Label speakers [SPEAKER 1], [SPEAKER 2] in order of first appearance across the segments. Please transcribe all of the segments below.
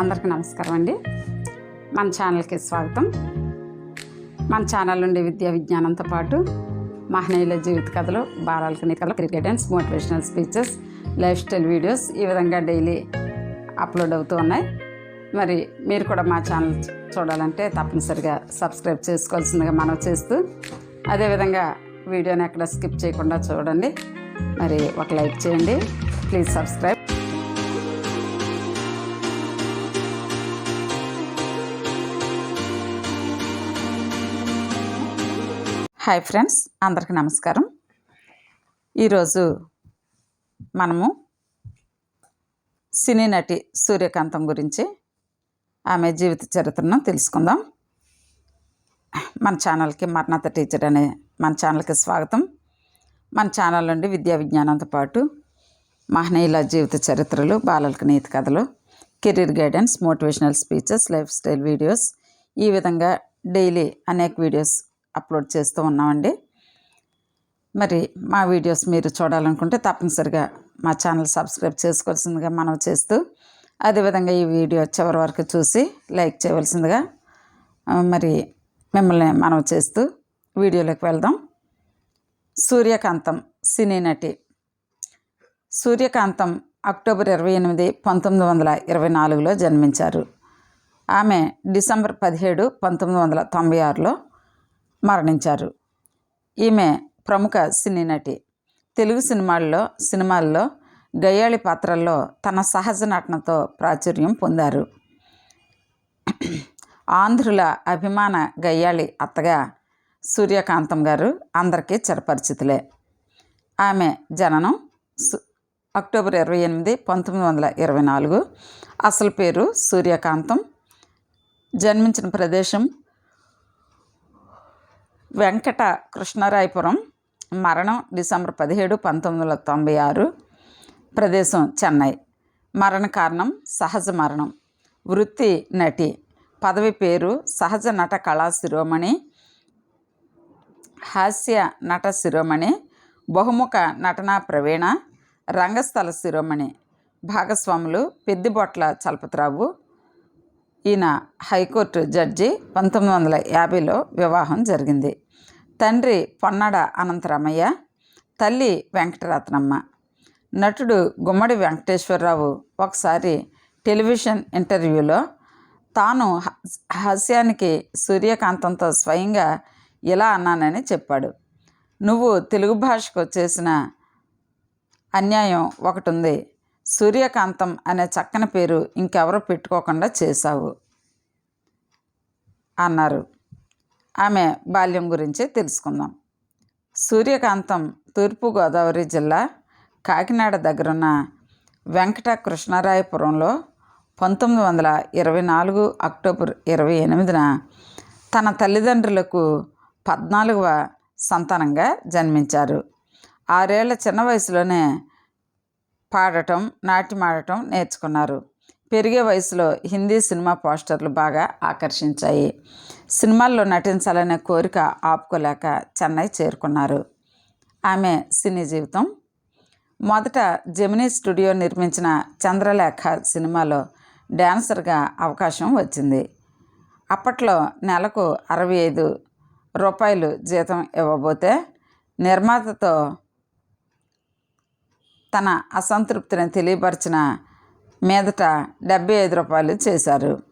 [SPEAKER 1] అందరికీ నమస్కారం అండి. మన ఛానల్కి స్వాగతం. మన ఛానల్ నుండి విద్యా విజ్ఞానంతో పాటు మహనీయుల జీవిత కథలు బాలలకు కథలు cricket motivational speeches lifestyle videos ఈ విధంగా డైలీ అప్లోడ్ అవుతూ ఉన్నాయి. మరి మీరు కూడా మా ఛానల్ చూడాలంటే తప్పనిసరిగా సబ్స్క్రైబ్ చేసుకోవాల్సిందిగా మనం చేస్తూ అదేవిధంగా వీడియోని ఎక్కడ స్కిప్ చేయకుండా చూడండి. మరి ఒక లైక్ చేయండి. Please subscribe. హాయ్ ఫ్రెండ్స్ అందరికీ నమస్కారం. ఈరోజు మనము సినీ నటి సూర్యకాంతం గురించి ఆమె జీవిత చరిత్రను తెలుసుకుందాం. మన ఛానల్కి మర్నాథ టీచర్ అనే మన ఛానల్కి స్వాగతం. మన ఛానల్ నుండి విద్యా విజ్ఞానంతో పాటు మహనీయుల జీవిత చరిత్రలు బాలలకు నీతి కథలు career guidance motivational speeches lifestyle videos ఈ విధంగా డైలీ అనేక వీడియోస్ అప్లోడ్ చేస్తూ ఉన్నామండి. మరి మా వీడియోస్ మీరు చూడాలనుకుంటే తప్పనిసరిగా మా ఛానల్ సబ్స్క్రైబ్ చేసుకోవాల్సిందిగా మనం చేస్తూ అదేవిధంగా ఈ వీడియో చివరి వరకు చూసి లైక్ చేయవలసిందిగా మరి మిమ్మల్ని మనం చేస్తూ వీడియోలోకి వెళ్దాం. సూర్యకాంతం సినీ నటి. సూర్యకాంతం అక్టోబర్ ఇరవై ఎనిమిది పంతొమ్మిది వందల ఇరవై నాలుగులో జన్మించారు. ఆమె డిసెంబర్ పదిహేడు పంతొమ్మిది వందల తొంభై ఆరులో మరణించారు. ఈమె ప్రముఖ సినీ నటి. తెలుగు సినిమాల్లో సినిమాల్లో గయ్యాళి పాత్రల్లో తన సహజ నటనతో ప్రాచుర్యం పొందారు. ఆంధ్రుల అభిమాన గయ్యాళి అత్తగా సూర్యకాంతం గారు అందరికీ చిరపరిచితులే. ఆమె జననం సు- అక్టోబర్ ఇరవై ఎనిమిది పంతొమ్మిది వందల ఇరవై నాలుగు. అసలు పేరు సూర్యకాంతం. జన్మించిన ప్రదేశం వెంకట కృష్ణరాయపురం మరణం డిసెంబర్ పదిహేడు పంతొమ్మిది వందల తొంభై ఆరు ప్రదేశం చెన్నై. మరణ కారణం సహజ మరణం. వృత్తి నటి. పదవి పేరు సహజ నట కళా శిరోమణి హాస్య నట శిరోమణి బహుముఖ నటనా ప్రవీణ రంగస్థల శిరోమణి భాగస్వాములు పెద్దిబొట్ల చలపతిరావు ఈయన హైకోర్టు జడ్జి పంతొమ్మిది వందల యాభైలో వివాహం జరిగింది. తండ్రి పొన్నాడ అనంతరామయ్య తల్లి వెంకటరత్నమ్మ. నటుడు గుమ్మడి వెంకటేశ్వరరావు ఒకసారి టెలివిజన్ ఇంటర్వ్యూలో తాను హాస్యానికి సూర్యకాంతంతో స్వయంగా ఇలా అన్నానని చెప్పాడు. నువ్వు తెలుగు భాషకు చేసిన అన్యాయం ఒకటి ఉంది. సూర్యకాంతం అనే చక్కని పేరు ఇంకెవరూ పెట్టుకోకుండా చేశావు అన్నారు. ఆమె బాల్యం గురించి తెలుసుకుందాం. సూర్యకాంతం తూర్పుగోదావరి జిల్లా కాకినాడ దగ్గరున్న వెంకట కృష్ణరాయపురంలో పంతొమ్మిది వందల ఇరవై నాలుగు అక్టోబర్ ఇరవై ఎనిమిదిన తన తల్లిదండ్రులకు పద్నాలుగవ సంతానంగా జన్మించారు. ఆరేళ్ళ చిన్న వయసులోనే పాడటం నాట్యం ఆడటం నేర్చుకున్నారు. పెరిగే వయసులో హిందీ సినిమా పోస్టర్లు బాగా ఆకర్షించాయి. సినిమాల్లో నటించాలనే కోరిక ఆపుకోలేక చెన్నై చేరుకున్నారు. ఆమె సినీ జీవితం. మొదట జెమినీ స్టూడియో నిర్మించిన చంద్రలేఖ సినిమాలో డ్యాన్సర్గా అవకాశం వచ్చింది. అప్పట్లో నెలకు అరవై ఐదు రూపాయలు జీతం ఇవ్వబోతే నిర్మాతతో తన అసంతృప్తిని తెలియపరిచిన మీదట డెబ్బై ఐదు రూపాయలు చేశారు.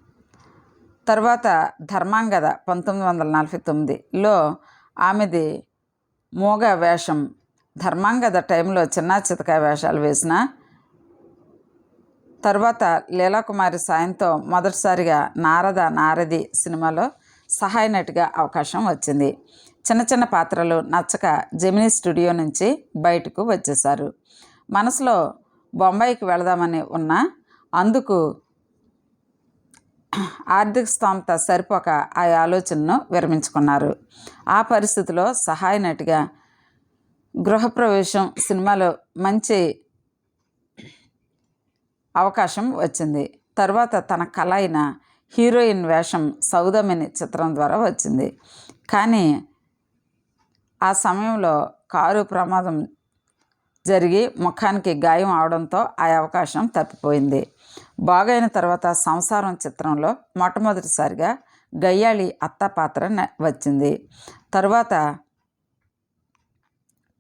[SPEAKER 1] తర్వాత ధర్మాంగద పంతొమ్మిది వందల నలభై తొమ్మిదిలో ఆమెది మూగ వేషం ధర్మాంగద టైంలో చిన్న చితక వేషాలు వేసిన తర్వాత లీలాకుమారి సాయంతో మొదటిసారిగా నారద నారది సినిమాలో సహాయ నటిగా అవకాశం వచ్చింది. చిన్న చిన్న పాత్రలు నచ్చక జెమినీ స్టూడియో నుంచి బయటకు వచ్చేశారు. మనసులో బొంబాయికి వెళదామని ఉన్న అందుకు ఆర్థిక స్తోమత సరిపోక ఆ ఆలోచనను విరమించుకున్నారు. ఆ పరిస్థితిలో సహాయ నటిగా గృహప్రవేశం సినిమాలో మంచి అవకాశం వచ్చింది. తర్వాత తన కళ అయిన హీరోయిన్ వేషం సౌదమిని చిత్రం ద్వారా వచ్చింది. కానీ ఆ సమయంలో కారు ప్రమాదం జరిగి ముఖానికి గాయం అవడంతో ఆ అవకాశం తప్పిపోయింది. బాగైన తర్వాత సంసారం చిత్రంలో మొట్టమొదటిసారిగా గయ్యాళి అత్త పాత్ర వచ్చింది. తర్వాత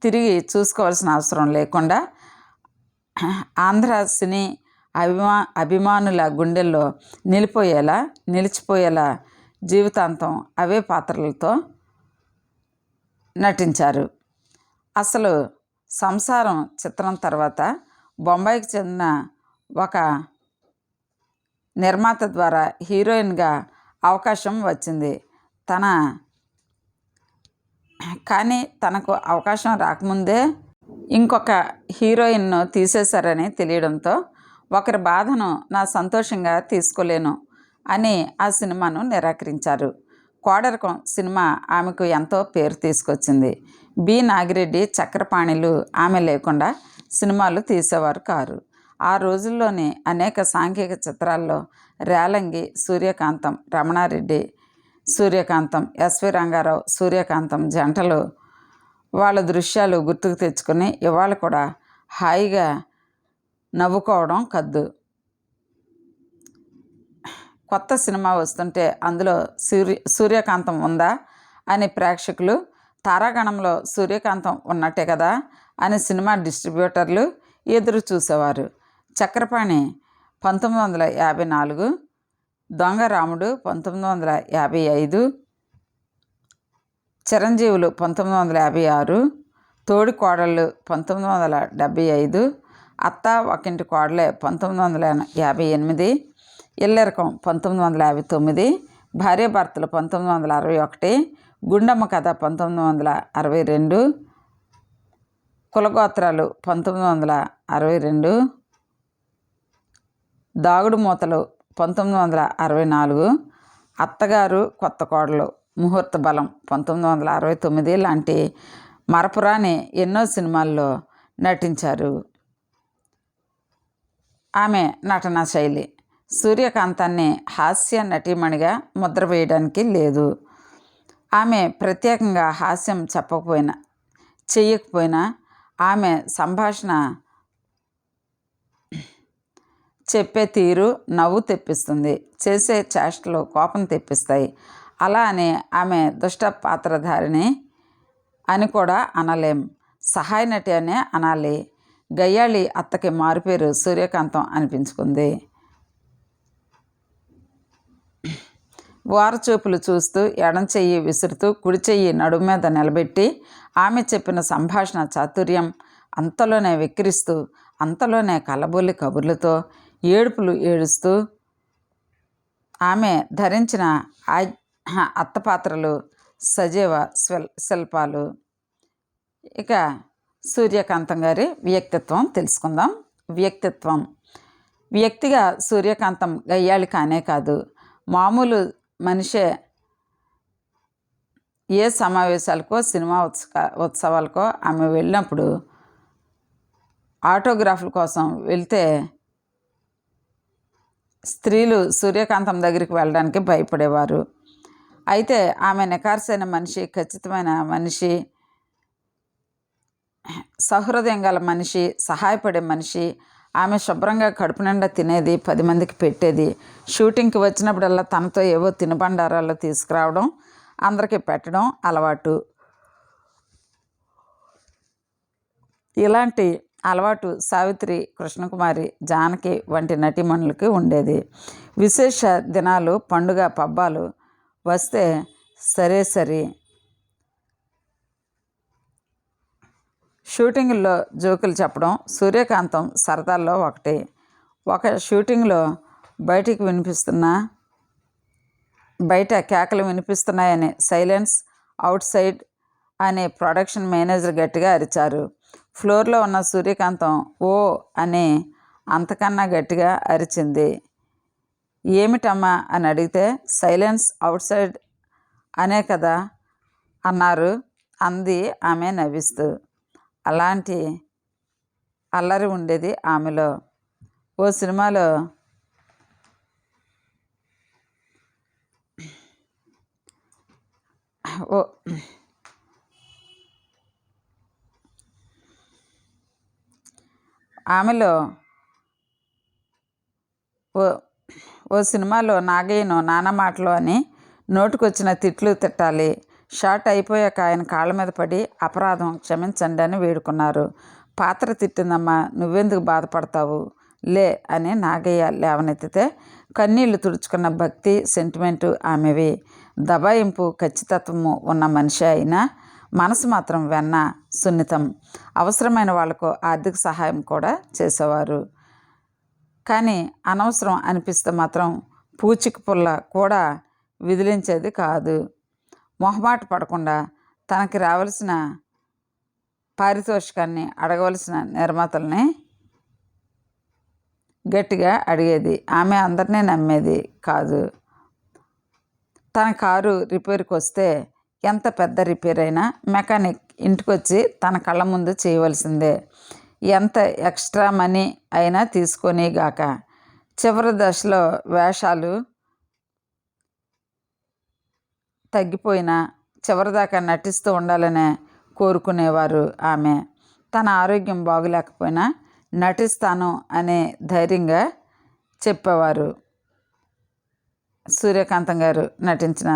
[SPEAKER 1] తిరిగి చూసుకోవాల్సిన అవసరం లేకుండా ఆంధ్ర సినీ అభిమా అభిమానుల గుండెల్లో నిలిపోయేలా నిలిచిపోయేలా జీవితాంతం అవే పాత్రలతో నటించారు. అసలు సంసారం చిత్రం తర్వాత బొంబాయికి చెందిన ఒక నిర్మాత ద్వారా హీరోయిన్గా అవకాశం వచ్చింది. తన కానీ తనకు అవకాశం రాకముందే ఇంకొక హీరోయిన్ను తీసేశారని తెలియడంతో ఒకరి బాధను నా సంతోషంగా తీసుకోలేను అని ఆ సినిమాను నిరాకరించారు. కోడరకం సినిమా ఆమెకు ఎంతో పేరు తీసుకొచ్చింది. బి. నాగిరెడ్డి చక్రపాణిలు ఆమె లేకుండా సినిమాలు తీసేవారు కారు. ఆ రోజుల్లోనే అనేక సాంఘిక చిత్రాల్లో రేలంగి సూర్యకాంతం రమణారెడ్డి సూర్యకాంతం ఎస్వి రంగారావు సూర్యకాంతం జంటలు వాళ్ళ దృశ్యాలు గుర్తుకు తెచ్చుకుని ఇవాళ కూడా హాయిగా నవ్వుకోవడం కద్దు. కొత్త సినిమా వస్తుంటే అందులో సూర్య సూర్యకాంతం ఉందా అని ప్రేక్షకులు తారాగణంలో సూర్యకాంతం ఉన్నట్టే కదా అని సినిమా డిస్ట్రిబ్యూటర్లు ఎదురు చూసేవారు. చక్రపాణి పంతొమ్మిది వందల యాభై నాలుగు దొంగ రాముడు పంతొమ్మిది వందల యాభై ఐదు చిరంజీవులు పంతొమ్మిది వందల యాభై ఆరు తోడి కోడళ్ళు పంతొమ్మిది వందల డెబ్భై ఐదు అత్త ఒకింటి కోడలే పంతొమ్మిది వందల యాభై ఎనిమిది ఇల్లెరకం పంతొమ్మిది వందల యాభై తొమ్మిది భార్యాభర్తలు పంతొమ్మిది వందల అరవై ఒకటి గుండమ్మ కథ పంతొమ్మిది వందల అరవై రెండు కులగోత్రాలు పంతొమ్మిది వందల అరవై రెండు దాగుడు మూతలు పంతొమ్మిది వందల అరవై నాలుగు అత్తగారు కొత్త కోడలు ముహూర్త బలం పంతొమ్మిది వందల అరవై తొమ్మిది లాంటి మరపురాని ఎన్నో సినిమాల్లో నటించారు. ఆమె నటనా శైలి సూర్యకాంతాన్ని హాస్య నటీమణిగా ముద్ర వేయడానికి లేదు. ఆమె ప్రత్యేకంగా హాస్యం చెప్పకపోయినా చెయ్యకపోయినా ఆమె సంభాషణ చెప్పే తీరు నవ్వు తెప్పిస్తుంది. చేసే చేష్టలు కోపం తెప్పిస్తాయి. అలా అని ఆమె దుష్ట పాత్రధారిని అని కూడా అనలేం. సహాయ నటి అనే అనాలి. గయ్యాళి అత్తకి మారుపేరు సూర్యకాంతం అనిపించుకుంది. వారచూపులు చూస్తూ ఎడం చెయ్యి విసురుతూ కుడి చెయ్యి నడుము మీద నిలబెట్టి ఆమె చెప్పిన సంభాషణ చాతుర్యం అంతలోనే వెక్కిరిస్తూ అంతలోనే కలబొల్లి కబుర్లతో ఏడుపులు ఏడుస్తూ ఆమె ధరించిన ఆ- పాత్రలు సజీవ శిల్ శిల్పాలు. ఇక సూర్యకాంతం గారి వ్యక్తిత్వం తెలుసుకుందాం. వ్యక్తిత్వం. వ్యక్తిగా సూర్యకాంతం గయ్యాళి కానే కాదు. మామూలు మనిషే ఏ సమావేశాలకో సినిమా ఉత్సవ ఉత్సవాలకో ఆమె వెళ్ళినప్పుడు ఆటోగ్రాఫ్ల కోసం వెళ్తే స్త్రీలు సూర్యకాంతం దగ్గరికి వెళ్ళడానికి భయపడేవారు. అయితే ఆమె నికార్సైన మనిషి ఖచ్చితమైన మనిషి సహృదయం గల మనిషి సహాయపడే మనిషి ఆమె శుభ్రంగా కడుపు నిండా తినేది పది మందికి పెట్టేది. షూటింగ్కి వచ్చినప్పుడల్లా తనతో ఏవో తినుబండారాలు తీసుకురావడం అందరికీ పెట్టడం అలవాటు. ఇలాంటి అలవాటు సావిత్రి కృష్ణకుమారి జానకి వంటి నటీమణులకి ఉండేది. విశేష దినాలు పండుగ పబ్బాలు వస్తే సరే సరి షూటింగ్లో జోకులు చెప్పడం సూర్యకాంతం సరదాల్లో ఒకటి. ఒక షూటింగ్లో బయటికి వినిపిస్తున్న బయట కేకలు వినిపిస్తున్నాయని సైలెన్స్ అవుట్ సైడ్ అనే ప్రొడక్షన్ మేనేజర్ గట్టిగా అరిచారు. ఫ్లోర్లో ఉన్న సూర్యకాంతం ఓ అని అంతకన్నా గట్టిగా అరిచింది. ఏమిటమ్మా అని అడిగితే సైలెన్స్ అవుట్ సైడ్ అనే కదా అన్నారు అంది ఆమె నవ్విస్తూ. అలాంటి అల్లరి ఉండేది ఆమెలో. ఓ సినిమాలో ఓ ఆమెలో ఓ ఓ సినిమాలో నాగయ్యను నాన్న మాటలు అని నోటికొచ్చిన తిట్లు తిట్టాలి. షార్ట్ అయిపోయాక ఆయన కాళ్ళ మీద పడి అపరాధం క్షమించండి అని వేడుకున్నారు. పాత్ర తిట్టిందమ్మా నువ్వెందుకు బాధపడతావు? లే అని నాగయ్య లేవనెత్తితే కన్నీళ్ళు తుడుచుకున్న భక్తి సెంటిమెంటు ఆమెవి. దబాయింపు ఖచ్చితత్వము ఉన్న మనిషి అయినా మనసు మాత్రం వెన్న సున్నితం. అవసరమైన వాళ్ళకు ఆర్థిక సహాయం కూడా చేసేవారు. కానీ అనవసరం అనిపిస్తే మాత్రం పూచిక పుల్ల కూడా విదిలించేది కాదు. మొహమాట పడకుండా తనకి రావలసిన పారితోషికాన్ని అడగవలసిన నిర్మాతల్ని గట్టిగా అడిగేది. ఆమె అందరినీ నమ్మేది కాదు. తన కారు రిపేర్కి వస్తే ఎంత పెద్ద రిపేర్ అయినా మెకానిక్ ఇంటికి వచ్చి తన కళ్ళ ముందు చేయవలసిందే. ఎంత ఎక్స్ట్రా మనీ అయినా తీసుకొని గాక చివరి దశలో వేషాలు తగ్గిపోయినా చివరిదాకా నటిస్తూ ఉండాలనే కోరుకునేవారు ఆమె. తన ఆరోగ్యం బాగులేకపోయినా నటిస్తాను అనే ధైర్యంగా చెప్పేవారు. సూర్యకాంతం గారు నటించిన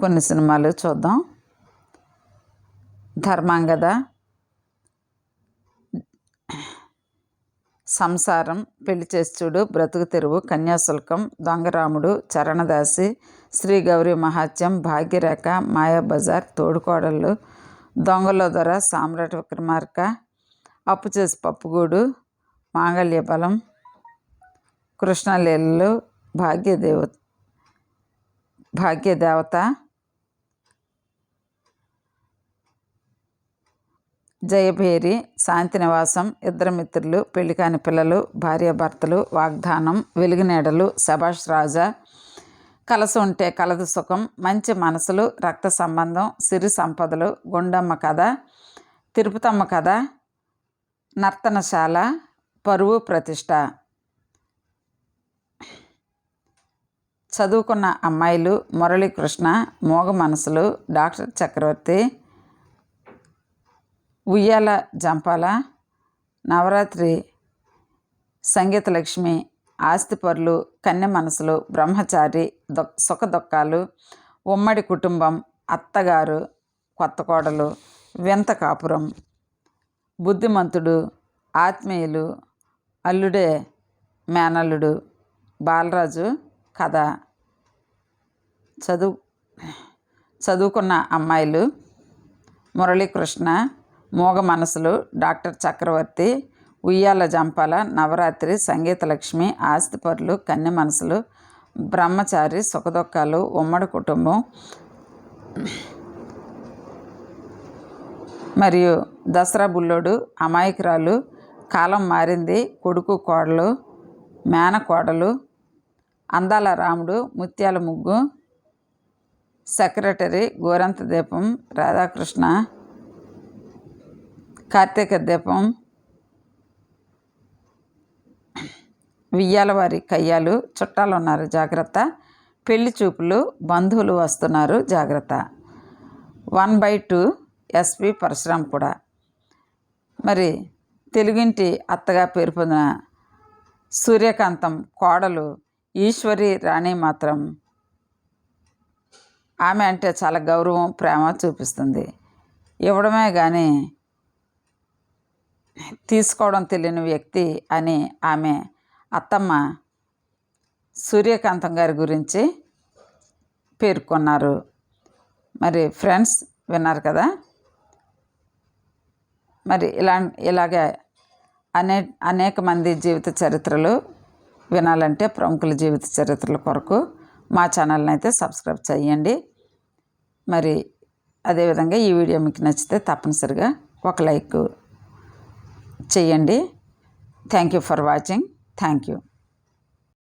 [SPEAKER 1] కొన్ని సినిమాలు చూద్దాం. ధర్మాంగద సంసారం పెళ్ళి చేస్తుడు బ్రతుకు తెరువు కన్యాశుల్కం దొంగరాముడు చరణదాసి శ్రీ గౌరీ మహాత్యం భాగ్యరేఖ మాయాబజార్ తోడుకోడళ్ళు దొంగల దొర సామ్రాట్ విక్రమార్క అప్పు చేసి పప్పుగూడు మాంగళ్య బలం కృష్ణలీలలు భాగ్యదేవ భాగ్యదేవత జయభేరి శాంతినివాసం ఇద్దరు మిత్రులు పెళ్ళికాని పిల్లలు భార్యాభర్తలు వాగ్దానం వెలుగునేడలు శభాష్ రాజా కలసు ఉంటే కలదు సుఖం మంచి మనసులు రక్త సంబంధం సిరి సంపదలు గుండమ్మ కథ తిరుపతమ్మ కథ నర్తనశాల పరువు ప్రతిష్ట. చదువుకున్న అమ్మాయిలు మురళీకృష్ణ మోగ మనసులు డాక్టర్ చక్రవర్తి ఉయ్యాల జంపాల నవరాత్రి సంగీత లక్ష్మి ఆస్తిపరులు కన్య మనసులు బ్రహ్మచారి సుఖ దుఃఖాలు ఉమ్మడి కుటుంబం అత్తగారు కొత్త కోడలు వింత కాపురం బుద్ధిమంతుడు ఆత్మీయులు అల్లుడే మేనల్లుడు బాలరాజు కథ. చదువు చదువుకున్న అమ్మాయిలు మురళీకృష్ణ మూగ మనసులు డాక్టర్ చక్రవర్తి ఉయ్యాల జంపాల నవరాత్రి సంగీతలక్ష్మి ఆస్తిపరులు కన్య మనసులు బ్రహ్మచారి సుఖదుఖాలు ఉమ్మడి కుటుంబం మరియు దసరా బుల్లోడు అమాయకురాలు కాలం మారింది కొడుకు కోడలు మేనకోడలు అందాల రాముడు ముత్యాల ముగ్గు సెక్రటరీ గోరంత దీపం రాధాకృష్ణ కార్తీక దీపం వియ్యాలవారి కయ్యాలు చుట్టాలు ఉన్నారు జాగ్రత్త. పెళ్ళి చూపులు బంధువులు వస్తున్నారు జాగ్రత్త. One by two S P Parashuram కూడా. మరి తెలుగింటి అత్తగా పేరు పొందిన సూర్యకాంతం కోడలు ఈశ్వరి రాణి మాత్రం ఆమె అంటే చాలా గౌరవం ప్రేమ చూపిస్తుంది. ఇవ్వడమే కానీ తీసుకోవడం తెలియని వ్యక్తి అని ఆమె అత్తమ్మ సూర్యకాంతం గారి గురించి పేర్కొన్నారు. మరి ఫ్రెండ్స్ విన్నారు కదా? మరి ఇలా ఇలాగే అనే అనేక మంది జీవిత చరిత్రలు వినాలంటే ప్రముఖుల జీవిత చరిత్రల కొరకు మా ఛానల్ని అయితే సబ్స్క్రైబ్ చేయండి. మరి అదేవిధంగా ఈ వీడియో మీకు నచ్చితే తప్పనిసరిగా ఒక లైక్ చేయండి. Thank you for watching thank you